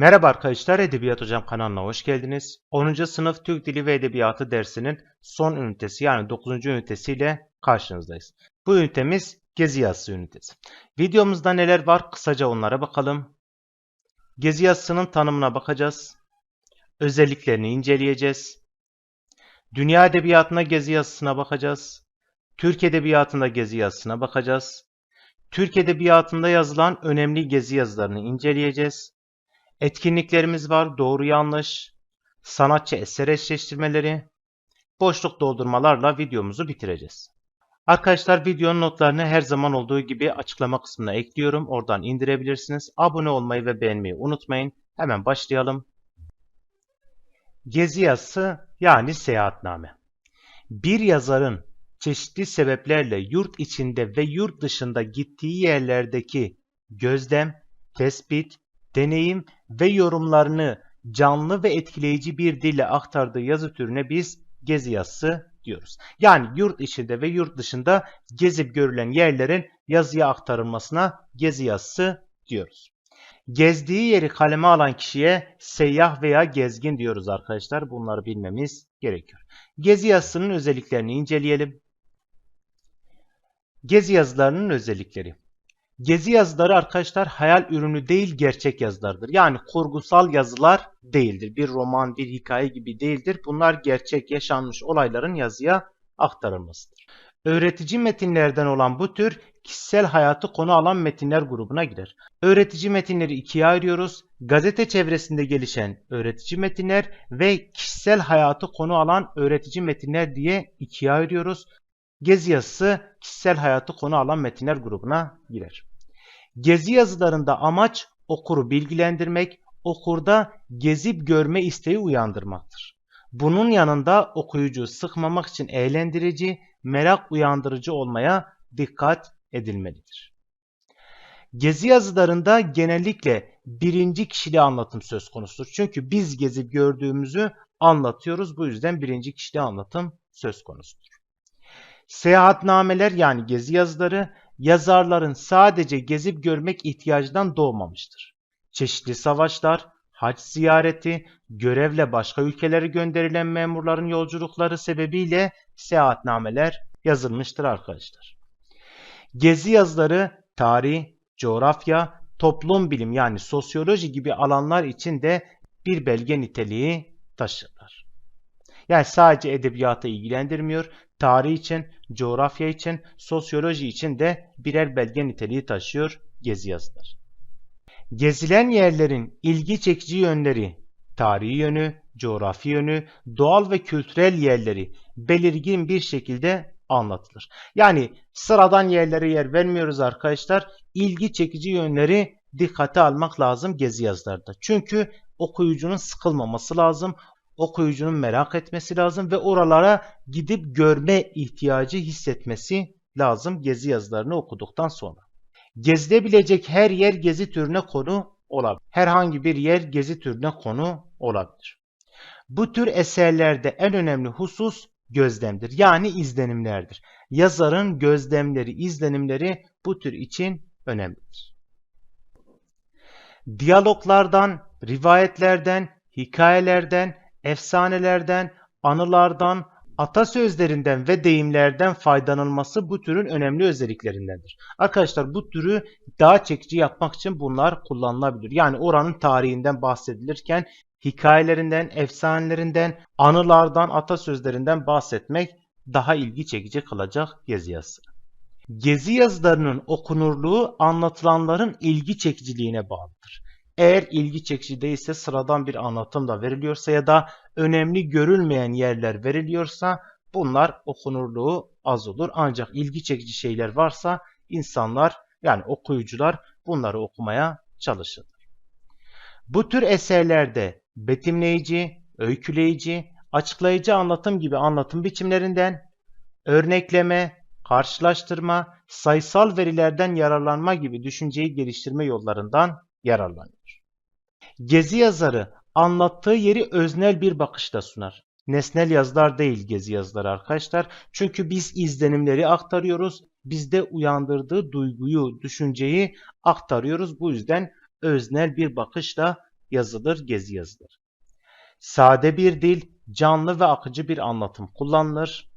Merhaba arkadaşlar, Edebiyat Hocam kanalına hoş geldiniz. 10. sınıf Türk Dili ve Edebiyatı dersinin son ünitesi yani 9. ünitesiyle karşınızdayız. Bu ünitemiz Gezi Yazısı ünitesi. Videomuzda neler var kısaca onlara bakalım. Gezi Yazısı'nın tanımına bakacağız. Özelliklerini inceleyeceğiz. Dünya Edebiyatı'na Gezi Yazısı'na bakacağız. Türk Edebiyatı'nda Gezi Yazısı'na bakacağız. Türk Edebiyatı'nda yazılan önemli gezi yazılarını inceleyeceğiz. Etkinliklerimiz var. Doğru yanlış, sanatçı eser eşleştirmeleri, boşluk doldurmalarla videomuzu bitireceğiz. Arkadaşlar videonun notlarını her zaman olduğu gibi açıklama kısmına ekliyorum. Oradan indirebilirsiniz. Abone olmayı ve beğenmeyi unutmayın. Hemen başlayalım. Gezi yazısı yani seyahatname. Bir yazarın çeşitli sebeplerle yurt içinde ve yurt dışında gittiği yerlerdeki gözlem, tespit, deneyim ve yorumlarını canlı ve etkileyici bir dille aktardığı yazı türüne biz gezi yazısı diyoruz. Yani yurt içinde ve yurt dışında gezip görülen yerlerin yazıya aktarılmasına gezi yazısı diyoruz. Gezdiği yeri kaleme alan kişiye seyyah veya gezgin diyoruz arkadaşlar. Bunları bilmemiz gerekiyor. Gezi yazısının özelliklerini inceleyelim. Gezi yazılarının özellikleri. Gezi yazıları arkadaşlar hayal ürünü değil gerçek yazılardır. Yani kurgusal yazılar değildir. Bir roman, bir hikaye gibi değildir. Bunlar gerçek yaşanmış olayların yazıya aktarılmasıdır. Öğretici metinlerden olan bu tür kişisel hayatı konu alan metinler grubuna girer. Öğretici metinleri ikiye ayırıyoruz. Gazete çevresinde gelişen öğretici metinler ve kişisel hayatı konu alan öğretici metinler diye ikiye ayırıyoruz. Gezi yazısı kişisel hayatı konu alan metinler grubuna girer. Gezi yazılarında amaç okuru bilgilendirmek, okurda gezip görme isteği uyandırmaktır. Bunun yanında okuyucu sıkmamak için eğlendirici, merak uyandırıcı olmaya dikkat edilmelidir. Gezi yazılarında genellikle birinci kişili anlatım söz konusudur. Çünkü biz gezip gördüğümüzü anlatıyoruz. Bu yüzden birinci kişili anlatım söz konusudur. Seyahatnameler yani gezi yazıları yazarların sadece gezip görmek ihtiyacından doğmamıştır. Çeşitli savaşlar, hac ziyareti, görevle başka ülkelere gönderilen memurların yolculukları sebebiyle seyahatnameler yazılmıştır arkadaşlar. Gezi yazıları tarih, coğrafya, toplum bilim yani sosyoloji gibi alanlar için de bir belge niteliği taşırlar. Yani sadece edebiyata ilgilendirmiyor, tarih için, coğrafya için, sosyoloji için de birer belge niteliği taşıyor gezi yazıları. Gezilen yerlerin ilgi çekici yönleri, tarihi yönü, coğrafi yönü, doğal ve kültürel yerleri belirgin bir şekilde anlatılır. Yani sıradan yerlere yer vermiyoruz arkadaşlar. İlgi çekici yönleri dikkate almak lazım gezi yazılarda. Çünkü okuyucunun sıkılmaması lazım okuyucunun merak etmesi lazım ve oralara gidip görme ihtiyacı hissetmesi lazım gezi yazılarını okuduktan sonra. Gezilebilecek her yer gezi türüne konu olabilir. Herhangi bir yer gezi türüne konu olabilir. Bu tür eserlerde en önemli husus gözlemdir. Yani izlenimlerdir. Yazarın gözlemleri, izlenimleri bu tür için önemlidir. Diyaloglardan, rivayetlerden, hikayelerden, efsanelerden, anılardan, atasözlerinden ve deyimlerden faydalanılması bu türün önemli özelliklerindendir. Arkadaşlar bu türü daha çekici yapmak için bunlar kullanılabilir. Yani oranın tarihinden bahsedilirken hikayelerinden, efsanelerinden, anılardan, atasözlerinden bahsetmek daha ilgi çekici kılacak gezi yazısı. Gezi yazılarının okunurluğu anlatılanların ilgi çekiciliğine bağlıdır. Eğer ilgi çekici değilse sıradan bir anlatım da veriliyorsa ya da önemli görülmeyen yerler veriliyorsa bunlar okunurluğu az olur. Ancak ilgi çekici şeyler varsa insanlar yani okuyucular bunları okumaya çalışır. Bu tür eserlerde betimleyici, öyküleyici, açıklayıcı anlatım gibi anlatım biçimlerinden örnekleme, karşılaştırma, sayısal verilerden yararlanma gibi düşünceyi geliştirme yollarından yararlanıyor. Gezi yazarı anlattığı yeri öznel bir bakışla sunar. Nesnel yazılar değil gezi yazıları arkadaşlar. Çünkü biz izlenimleri aktarıyoruz. Bizde uyandırdığı duyguyu, düşünceyi aktarıyoruz. Bu yüzden öznel bir bakışla yazıdır, gezi yazıdır. Sade bir dil, canlı ve akıcı bir anlatım kullanılır.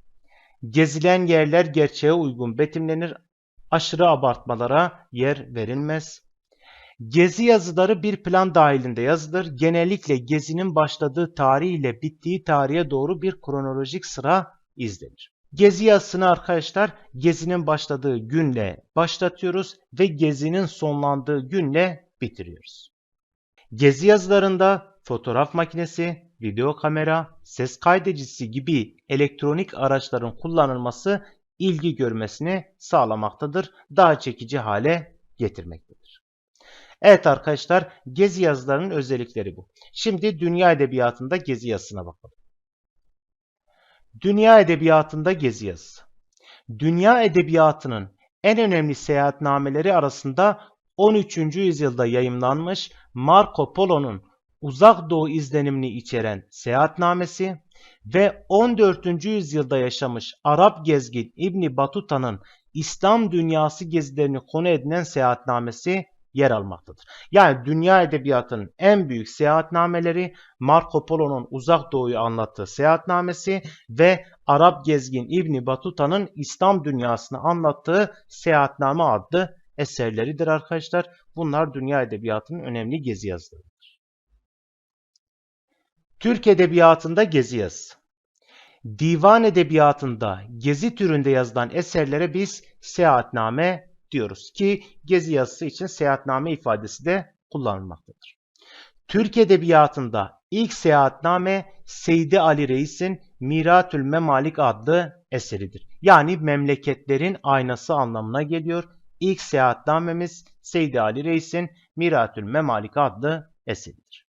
Gezilen yerler gerçeğe uygun betimlenir, aşırı abartmalara yer verilmez. Gezi yazıları bir plan dahilinde yazılır. Genellikle gezinin başladığı tarih ile bittiği tarihe doğru bir kronolojik sıra izlenir. Gezi yazısını arkadaşlar gezinin başladığı günle başlatıyoruz ve gezinin sonlandığı günle bitiriyoruz. Gezi yazılarında fotoğraf makinesi, video kamera, ses kaydedicisi gibi elektronik araçların kullanılması ilgi görmesini sağlamaktadır. Daha çekici hale getirmektedir. Evet arkadaşlar gezi yazılarının özellikleri bu. Şimdi dünya edebiyatında gezi yazısına bakalım. Dünya edebiyatında gezi yazısı. Dünya edebiyatının en önemli seyahatnameleri arasında 13. yüzyılda yayımlanmış Marco Polo'nun Uzak Doğu izlenimini içeren seyahatnamesi ve 14. yüzyılda yaşamış Arap gezgin İbni Batuta'nın İslam dünyası gezilerini konu edinen seyahatnamesi yer almaktadır. Yani dünya edebiyatının en büyük seyahatnameleri Marco Polo'nun Uzak Doğu'yu anlattığı seyahatnamesi ve Arap gezgin İbni Batuta'nın İslam dünyasını anlattığı seyahatname adlı eserleridir arkadaşlar. Bunlar dünya edebiyatının önemli gezi yazılarıdır. Türk edebiyatında gezi yazısı. Divan edebiyatında gezi türünde yazılan eserlere biz seyahatname diyoruz ki gezi yazısı için seyahatname ifadesi de kullanılmaktadır. Türk Edebiyatı'nda ilk seyahatname Seydi Ali Reis'in Miratül Memalik adlı eseridir. Yani memleketlerin aynası anlamına geliyor. İlk seyahatnamemiz Seydi Ali Reis'in Miratül Memalik adlı eseridir.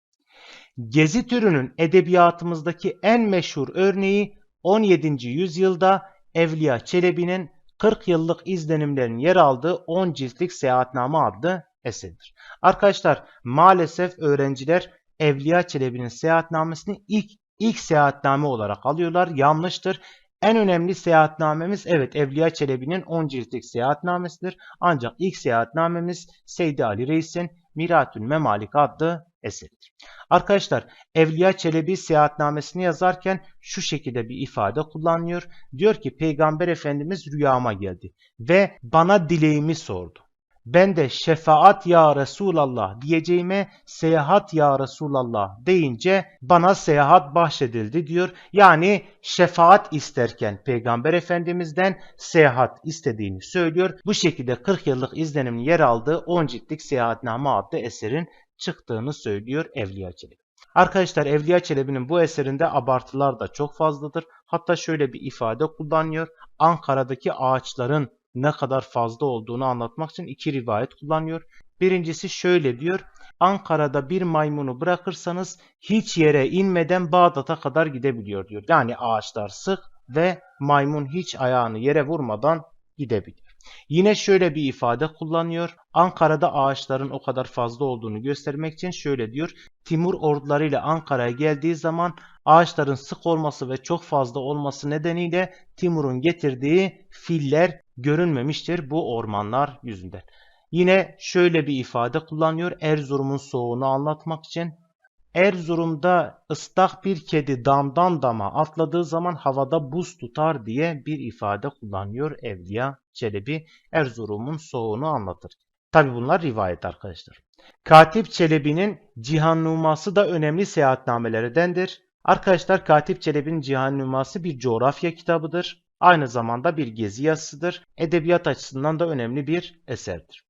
Gezi türünün edebiyatımızdaki en meşhur örneği 17. yüzyılda Evliya Çelebi'nin 40 yıllık izlenimlerin yer aldığı 10 ciltlik Seyahatname adlı eserdir. Arkadaşlar maalesef öğrenciler Evliya Çelebi'nin seyahatnamesini ilk ilk seyahatname olarak alıyorlar. Yanlıştır. En önemli seyahatnamemiz evet Evliya Çelebi'nin 10 ciltlik seyahatnamesidir. Ancak ilk seyahatnamemiz Seydi Ali Reis'in Miratül Memalik adlı eseridir. Arkadaşlar Evliya Çelebi seyahatnamesini yazarken şu şekilde bir ifade kullanıyor. Diyor ki Peygamber Efendimiz rüyama geldi ve bana dileğimi sordu. Ben de şefaat ya Resulallah diyeceğime seyahat ya Resulallah deyince bana seyahat bahşedildi diyor. Yani şefaat isterken Peygamber Efendimiz'den seyahat istediğini söylüyor. Bu şekilde 40 yıllık izlenimin yer aldığı 10 ciltlik Seyahatname adlı eserin çıktığını söylüyor Evliya Çelebi. Arkadaşlar Evliya Çelebi'nin bu eserinde abartılar da çok fazladır. Hatta şöyle bir ifade kullanıyor. Ankara'daki ağaçların ne kadar fazla olduğunu anlatmak için iki rivayet kullanıyor. Birincisi şöyle diyor. Ankara'da bir maymunu bırakırsanız hiç yere inmeden Bağdat'a kadar gidebiliyor diyor. Yani ağaçlar sık ve maymun hiç ayağını yere vurmadan gidebiliyor. Yine şöyle bir ifade kullanıyor. Ankara'da ağaçların o kadar fazla olduğunu göstermek için şöyle diyor. Timur ordularıyla Ankara'ya geldiği zaman ağaçların sık olması ve çok fazla olması nedeniyle Timur'un getirdiği filler görünmemiştir bu ormanlar yüzünden. Yine şöyle bir ifade kullanıyor Erzurum'un soğuğunu anlatmak için. Erzurum'da ıslak bir kedi damdan dama atladığı zaman havada buz tutar diye bir ifade kullanıyor Evliya Çelebi Erzurum'un soğuğunu anlatır. Tabi bunlar rivayet arkadaşlar. Katip Çelebi'nin Cihannuması da önemli seyahatnamelerindendir. Arkadaşlar Katip Çelebi'nin Cihannuması bir coğrafya kitabıdır. Aynı zamanda bir gezi yazısıdır. Edebiyat açısından da önemli bir eserdir.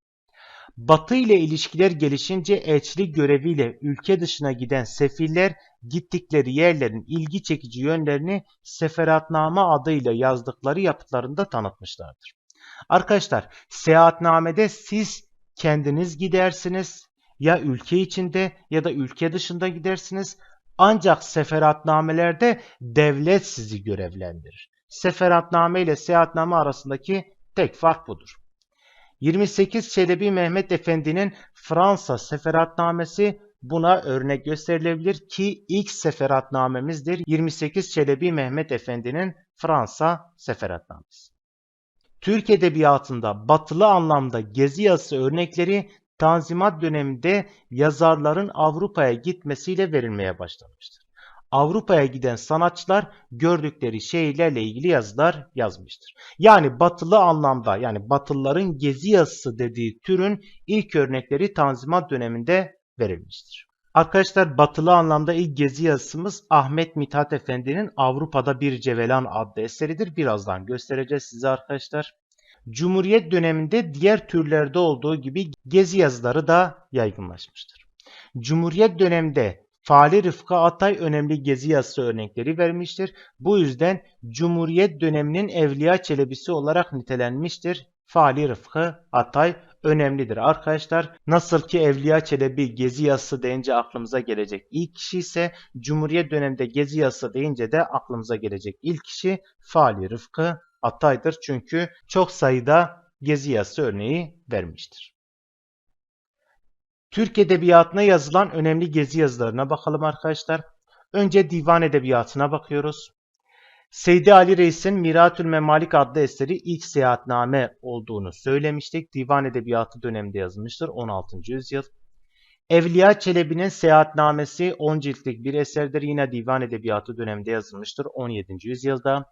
Batı ile ilişkiler gelişince elçilik göreviyle ülke dışına giden sefiller gittikleri yerlerin ilgi çekici yönlerini Seferatname adıyla yazdıkları yapıtlarında tanıtmışlardır. Arkadaşlar seyahatnamede siz kendiniz gidersiniz ya ülke içinde ya da ülke dışında gidersiniz ancak seferatnamelerde devlet sizi görevlendirir. Seferatname ile seyahatname arasındaki tek fark budur. 28 Çelebi Mehmet Efendi'nin Fransa seferatnamesi buna örnek gösterilebilir ki ilk seferatnamemizdir. 28 Çelebi Mehmet Efendi'nin Fransa seferatnamesi. Türk edebiyatında batılı anlamda gezi yazısı örnekleri Tanzimat döneminde yazarların Avrupa'ya gitmesiyle verilmeye başlanmıştır. Avrupa'ya giden sanatçılar gördükleri şeylerle ilgili yazılar yazmıştır. Yani batılı anlamda yani batılıların gezi yazısı dediği türün ilk örnekleri Tanzimat döneminde verilmiştir. Arkadaşlar batılı anlamda ilk gezi yazısımız Ahmet Mithat Efendi'nin Avrupa'da Bir Cevelan adlı eseridir. Birazdan göstereceğiz size arkadaşlar. Cumhuriyet döneminde diğer türlerde olduğu gibi gezi yazıları da yaygınlaşmıştır. Cumhuriyet döneminde Fali Rıfkı Atay önemli gezi yazısı örnekleri vermiştir. Bu yüzden Cumhuriyet döneminin Evliya Çelebisi olarak nitelenmiştir. Fali Rıfkı Atay önemlidir arkadaşlar. Nasıl ki Evliya Çelebi gezi yazısı deyince aklımıza gelecek ilk kişi ise Cumhuriyet döneminde gezi yazısı deyince de aklımıza gelecek ilk kişi Fali Rıfkı Atay'dır. Çünkü çok sayıda gezi yazısı örneği vermiştir. Türk Edebiyatı'na yazılan önemli gezi yazılarına bakalım arkadaşlar. Önce divan edebiyatına bakıyoruz. Seydi Ali Reis'in Miratül Memalik adlı eseri ilk seyahatname olduğunu söylemiştik. Divan edebiyatı döneminde yazılmıştır 16. yüzyıl. Evliya Çelebi'nin seyahatnamesi 10 ciltlik bir eserdir. Yine divan edebiyatı döneminde yazılmıştır 17. yüzyılda.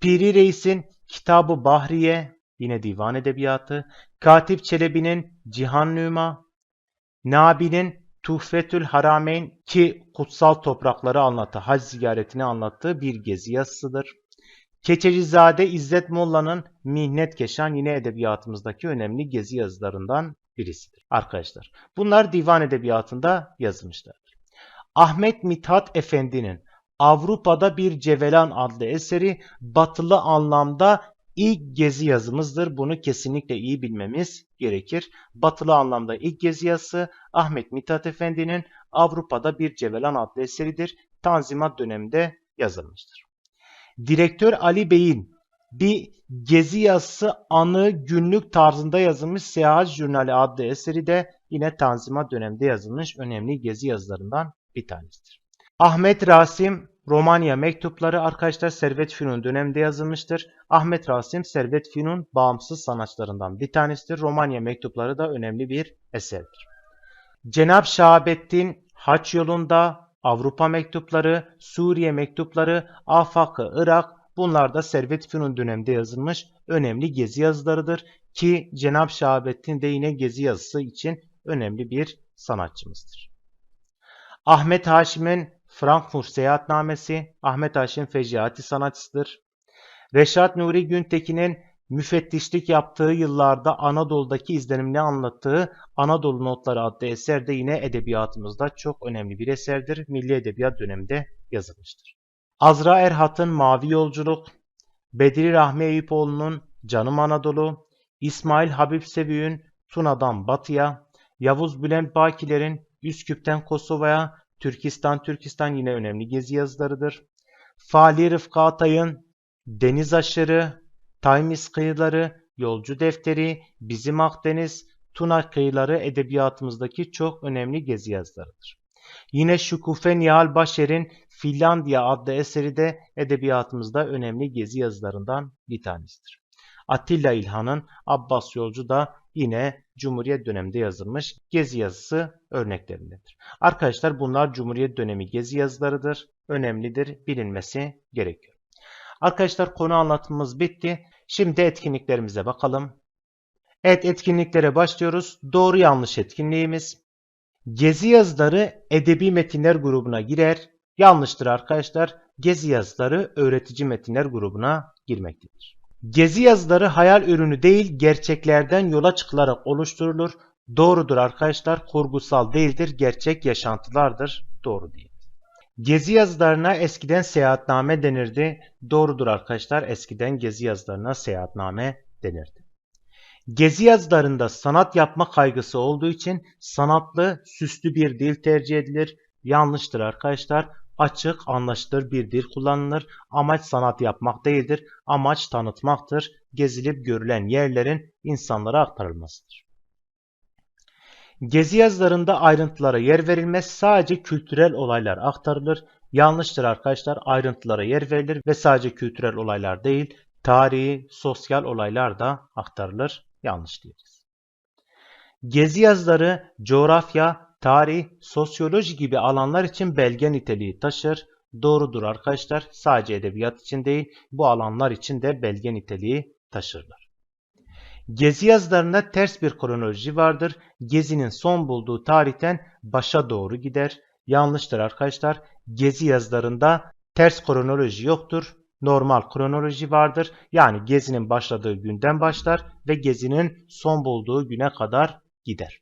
Piri Reis'in Kitabı Bahriye yine divan edebiyatı. Katip Çelebi'nin Cihan Nüma. Nabi'nin Tuhfetül Harameyn ki kutsal toprakları anlatı, hac ziyaretini anlattığı bir gezi yazısıdır. Keçecizade İzzet Molla'nın Mihnet Keşan yine edebiyatımızdaki önemli gezi yazılarından birisidir. Arkadaşlar bunlar divan edebiyatında yazılmışlardır. Ahmet Mithat Efendi'nin Avrupa'da bir Cevelan adlı eseri batılı anlamda ilk gezi yazımızdır. Bunu kesinlikle iyi bilmemiz gerekir. Batılı anlamda ilk gezi yazısı Ahmet Mithat Efendi'nin Avrupa'da bir Cevelan adlı eseridir. Tanzimat döneminde yazılmıştır. Direktör Ali Bey'in bir gezi yazısı anı günlük tarzında yazılmış Seyahat Jurnali adlı eseri de yine Tanzimat döneminde yazılmış önemli gezi yazılarından bir tanesidir. Ahmet Rasim Romanya mektupları arkadaşlar Servet Fünun döneminde yazılmıştır. Ahmet Rasim Servet Fünun bağımsız sanatçılarından bir tanesidir. Romanya mektupları da önemli bir eserdir. Cenab Şahabettin Haç yolunda Avrupa mektupları, Suriye mektupları, Afakı, Irak bunlar da Servet Fünun döneminde yazılmış önemli gezi yazılarıdır ki Cenab Şahabettin de yine gezi yazısı için önemli bir sanatçımızdır. Ahmet Haşim'in Frankfurt Seyahatnamesi Ahmet Haşim Fecihati sanatçısıdır. Reşat Nuri Güntekin'in müfettişlik yaptığı yıllarda Anadolu'daki izlenimini anlattığı Anadolu Notları adlı eser de yine edebiyatımızda çok önemli bir eserdir. Milli Edebiyat döneminde yazılmıştır. Azra Erhat'ın Mavi Yolculuk, Bedri Rahmi Eyüpoğlu'nun Canım Anadolu, İsmail Habib Sevü'nün Tuna'dan Batı'ya, Yavuz Bülent Bakiler'in Üsküp'ten Kosova'ya, Türkistan Türkistan yine önemli gezi yazılarıdır. Fali Rıfkı Atay'ın Deniz Aşırı, Taymis Kıyıları, Yolcu Defteri, Bizim Akdeniz, Tuna Kıyıları edebiyatımızdaki çok önemli gezi yazılarıdır. Yine Şükufe Nihal Başer'in Finlandiya adlı eseri de edebiyatımızda önemli gezi yazılarından bir tanesidir. Atilla İlhan'ın Abbas Yolcu da yine Cumhuriyet döneminde yazılmış gezi yazısı örneklerindedir. Arkadaşlar bunlar Cumhuriyet dönemi gezi yazılarıdır. Önemlidir, bilinmesi gerekiyor. Arkadaşlar konu anlatımımız bitti. Şimdi etkinliklerimize bakalım. Evet etkinliklere başlıyoruz. Doğru yanlış etkinliğimiz. Gezi yazıları edebi metinler grubuna girer. Yanlıştır arkadaşlar. Gezi yazıları öğretici metinler grubuna girmektedir. Gezi yazıları hayal ürünü değil gerçeklerden yola çıkılarak oluşturulur. Doğrudur arkadaşlar. Kurgusal değildir. Gerçek yaşantılardır. Doğru değil. Gezi yazılarına eskiden seyahatname denirdi. Doğrudur arkadaşlar. Eskiden gezi yazılarına seyahatname denirdi. Gezi yazılarında sanat yapma kaygısı olduğu için sanatlı, süslü bir dil tercih edilir. Yanlıştır arkadaşlar. Açık, anlaşılır bir dil kullanılır. Amaç sanat yapmak değildir. Amaç tanıtmaktır. Gezilip görülen yerlerin insanlara aktarılmasıdır. Gezi yazılarında ayrıntılara yer verilmez. Sadece kültürel olaylar aktarılır. Yanlıştır arkadaşlar. Ayrıntılara yer verilir ve sadece kültürel olaylar değil, tarihi, sosyal olaylar da aktarılır. Yanlış diyeceğiz. Gezi yazıları coğrafya, tarih, sosyoloji gibi alanlar için belge niteliği taşır. Doğrudur arkadaşlar. Sadece edebiyat için değil, bu alanlar için de belge niteliği taşırlar. Gezi yazılarında ters bir kronoloji vardır. Gezinin son bulduğu tarihten başa doğru gider. Yanlıştır arkadaşlar. Gezi yazılarında ters kronoloji yoktur. Normal kronoloji vardır. Yani gezinin başladığı günden başlar ve gezinin son bulduğu güne kadar gider.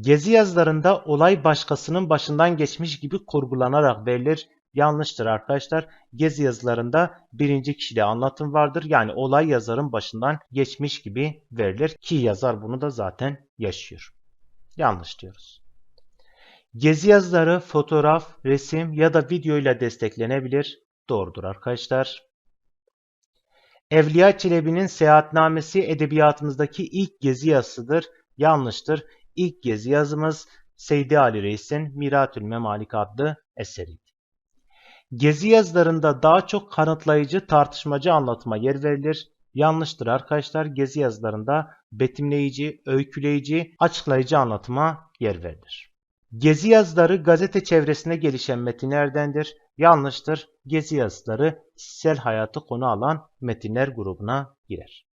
Gezi yazılarında olay başkasının başından geçmiş gibi kurgulanarak verilir. Yanlıştır arkadaşlar. Gezi yazılarında birinci kişide anlatım vardır. Yani olay yazarın başından geçmiş gibi verilir. Ki yazar bunu da zaten yaşıyor. Yanlış diyoruz. Gezi yazıları fotoğraf, resim ya da video ile desteklenebilir. Doğrudur arkadaşlar. Evliya Çelebi'nin seyahatnamesi edebiyatımızdaki ilk gezi yazısıdır. Yanlıştır. İlk gezi yazımız Seydi Ali Reis'in Miratül Memalik adlı eseriydi. Gezi yazılarında daha çok kanıtlayıcı, tartışmacı anlatıma yer verilir. Yanlıştır arkadaşlar. Gezi yazılarında betimleyici, öyküleyici, açıklayıcı anlatıma yer verilir. Gezi yazıları gazete çevresinde gelişen metinlerdendir. Yanlıştır. Gezi yazıları kişisel hayatı konu alan metinler grubuna girer.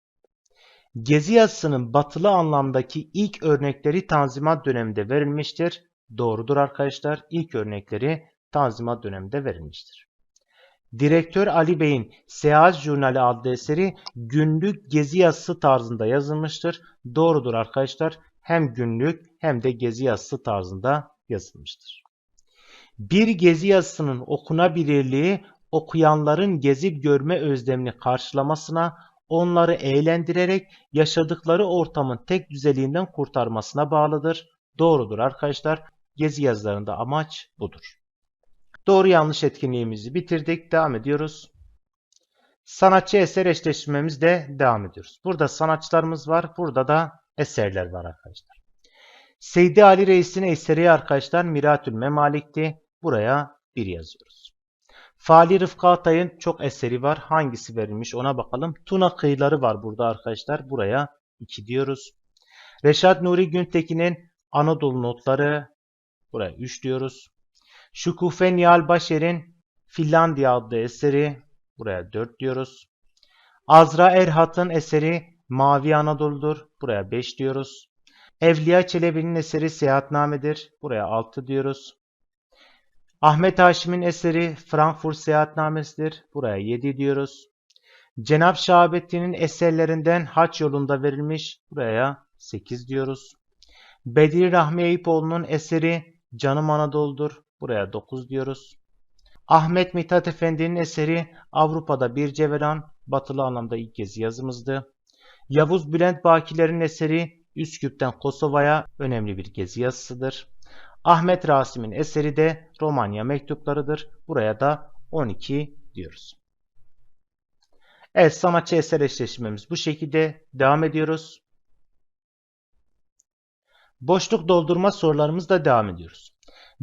Gezi yazısının batılı anlamdaki ilk örnekleri Tanzimat döneminde verilmiştir. Doğrudur arkadaşlar. İlk örnekleri Tanzimat döneminde verilmiştir. Direktör Ali Bey'in Seyahat Jurnali adlı eseri günlük gezi yazısı tarzında yazılmıştır. Doğrudur arkadaşlar. Hem günlük hem de gezi yazısı tarzında yazılmıştır. Bir gezi yazısının okunabilirliği okuyanların gezip görme özlemini karşılamasına, onları eğlendirerek yaşadıkları ortamın tek düzeliğinden kurtarmasına bağlıdır. Doğrudur arkadaşlar. Gezi yazılarında amaç budur. Doğru yanlış etkinliğimizi bitirdik. Devam ediyoruz. Sanatçı eser eşleştirmemizde devam ediyoruz. Burada sanatçılarımız var. Burada da eserler var arkadaşlar. Seydi Ali Reis'in eseri arkadaşlar Miratül Memalik'ti. Buraya bir yazıyoruz. Fali Rıfkı Atay'ın çok eseri var. Hangisi verilmiş ona bakalım. Tuna kıyıları var burada arkadaşlar. Buraya 2 diyoruz. Reşat Nuri Güntekin'in Anadolu Notları. Buraya 3 diyoruz. Şükufe Nihal Başer'in Finlandiya adlı eseri. Buraya 4 diyoruz. Azra Erhat'ın eseri Mavi Anadolu'dur. Buraya 5 diyoruz. Evliya Çelebi'nin eseri Seyahatname'dir. Buraya 6 diyoruz. Ahmet Haşim'in eseri Frankfurt Seyahatnamesi'dir. Buraya 7 diyoruz. Cenab Şahabettin'in eserlerinden Haç yolunda verilmiş. Buraya 8 diyoruz. Bedir Rahmi Eyüpoğlu'nun eseri Canım Anadolu'dur. Buraya 9 diyoruz. Ahmet Mithat Efendi'nin eseri Avrupa'da bir Cevelan, batılı anlamda ilk gezi yazımızdı. Yavuz Bülent Bakiler'in eseri Üsküp'ten Kosova'ya önemli bir gezi yazısıdır. Ahmet Rasim'in eseri de Romanya mektuplarıdır. Buraya da 12 diyoruz. Evet sanatçı eser eşleşmemiz bu şekilde devam ediyoruz. Boşluk doldurma sorularımızla devam ediyoruz.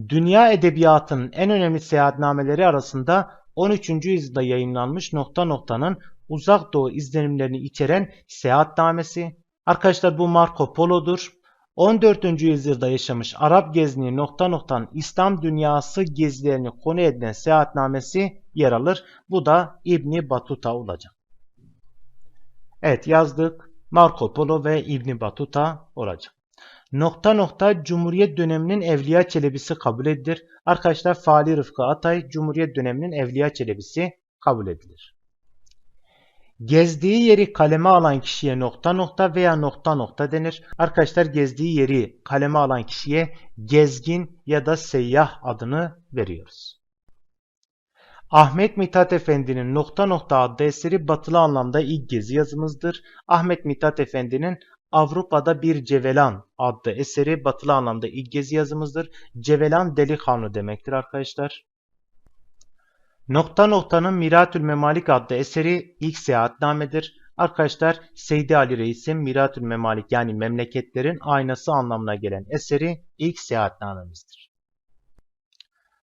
Dünya edebiyatının en önemli seyahatnameleri arasında 13. yüzyılda yayınlanmış nokta noktanın uzak doğu izlenimlerini içeren seyahatnamesi. Arkadaşlar bu Marco Polo'dur. 14. yüzyılda yaşamış Arap gezini nokta noktan İslam dünyası gezilerini konu edilen seyahatnamesi yer alır. Bu da İbni Batuta olacak. Evet yazdık. Marco Polo ve İbni Batuta olacak. Nokta nokta Cumhuriyet döneminin Evliya Çelebisi kabul edilir. Arkadaşlar Fali Rıfkı Atay Cumhuriyet döneminin Evliya Çelebisi kabul edilir. Gezdiği yeri kaleme alan kişiye nokta nokta veya nokta nokta denir. Arkadaşlar gezdiği yeri kaleme alan kişiye gezgin ya da seyyah adını veriyoruz. Ahmet Mithat Efendi'nin nokta nokta adlı eseri batılı anlamda ilk gezi yazımızdır. Ahmet Mithat Efendi'nin Avrupa'da bir Cevelan adlı eseri batılı anlamda ilk gezi yazımızdır. Cevelan delikanlı demektir arkadaşlar. Nokta noktanın Miratül Memalik adlı eseri ilk seyahatnamedir. Arkadaşlar Seydi Ali Reis'in Miratül Memalik yani memleketlerin aynası anlamına gelen eseri ilk seyahatnamemizdir.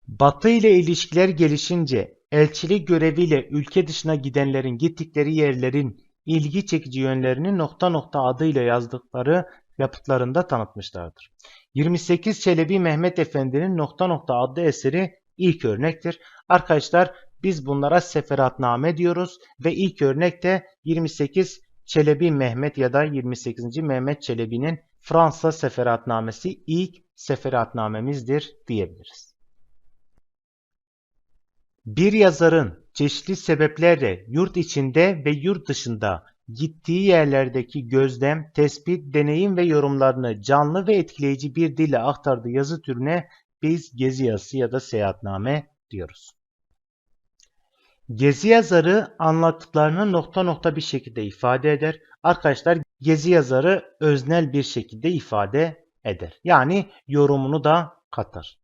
Batı ile ilişkiler gelişince elçilik göreviyle ülke dışına gidenlerin gittikleri yerlerin ilgi çekici yönlerini nokta nokta adıyla yazdıkları yapıtlarında tanıtmışlardır. 28 Çelebi Mehmet Efendi'nin Nokta Nokta adlı eseri ilk örnektir. Arkadaşlar biz bunlara seferatname diyoruz ve ilk örnek de 28 Çelebi Mehmet ya da 28. Mehmet Çelebi'nin Fransa seferatnamesi ilk seferatnamemizdir diyebiliriz. Bir yazarın çeşitli sebeplerle yurt içinde ve yurt dışında gittiği yerlerdeki gözlem, tespit, deneyim ve yorumlarını canlı ve etkileyici bir dille aktardığı yazı türüne biz gezi yazısı ya da seyahatname diyoruz. Gezi yazarı anlattıklarını nokta nokta bir şekilde ifade eder. Arkadaşlar gezi yazarı öznel bir şekilde ifade eder. Yani yorumunu da katar.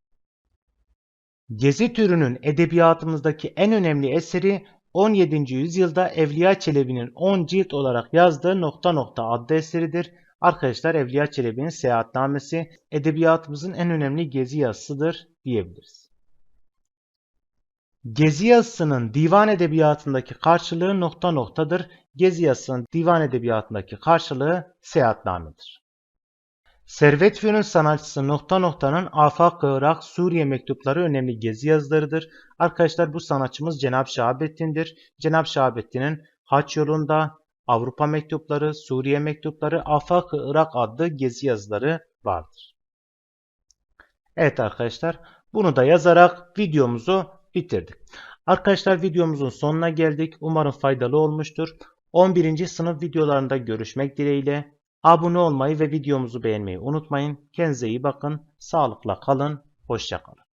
Gezi türünün edebiyatımızdaki en önemli eseri 17. yüzyılda Evliya Çelebi'nin 10 cilt olarak yazdığı nokta nokta adlı eseridir. Arkadaşlar Evliya Çelebi'nin seyahatnamesi edebiyatımızın en önemli gezi yazısıdır diyebiliriz. Gezi yazısının divan edebiyatındaki karşılığı nokta noktadır. Gezi yazısının divan edebiyatındaki karşılığı seyahatnamedir. Servet Fünun sanatçısı nokta noktanın Afak Irak Suriye mektupları önemli gezi yazılarıdır. Arkadaşlar bu sanatçımız Cenab Şahabettin'dir. Cenab Şahabettin'in Haç yolunda Avrupa mektupları, Suriye mektupları, Afak Irak adlı gezi yazıları vardır. Evet arkadaşlar bunu da yazarak videomuzu bitirdik. Arkadaşlar videomuzun sonuna geldik. Umarım faydalı olmuştur. 11. sınıf videolarında görüşmek dileğiyle. Abone olmayı ve videomuzu beğenmeyi unutmayın. Kendinize iyi bakın. Sağlıkla kalın. Hoşçakalın.